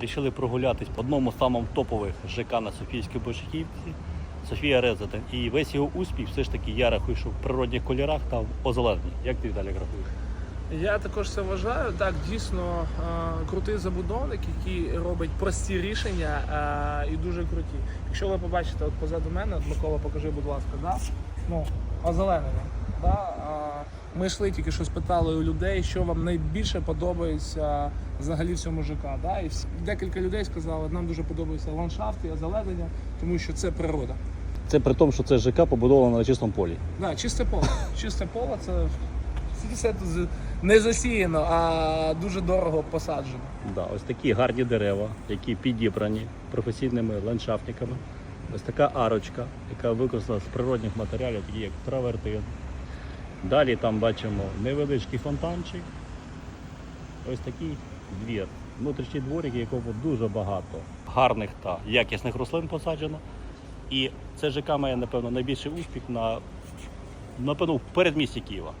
Рішили прогулятись по одному з самих топових ЖК на Софійській Бошківці, Софія Резидент. І весь його успіх все ж таки я рахую, що в природних кольорах та в озелененні. Як ти Віталій рахуєш? Я також це вважаю. Так, дійсно е, крутий забудовник, який робить прості рішення е, і дуже круті. Якщо ви побачите, от позаду мене, от Микола, покажи, будь ласка, да? ну, озеленення. Да? Ми йшли тільки що спитали у людей, що вам найбільше подобається взагалі в цьому ЖК. Да? І декілька людей сказали, нам дуже подобається ландшафт і озеленення, тому що це природа. Це при тому, що це ЖК побудовано на чистому полі. Да, чисте поле. Чисте поле це все тут не засіяно, а дуже дорого посаджено. Да, ось такі гарні дерева, які підібрані професійними ландшафтниками. Ось така арочка, яка використана з природних матеріалів, такі як травертин. Далі там бачимо невеличкий фонтанчик. Ось такий двір. Внутрішній дворик, якого дуже багато гарних та якісних рослин посаджено. І це ЖК має, напевно, найбільший успіх на напевно, в передмісті Києва.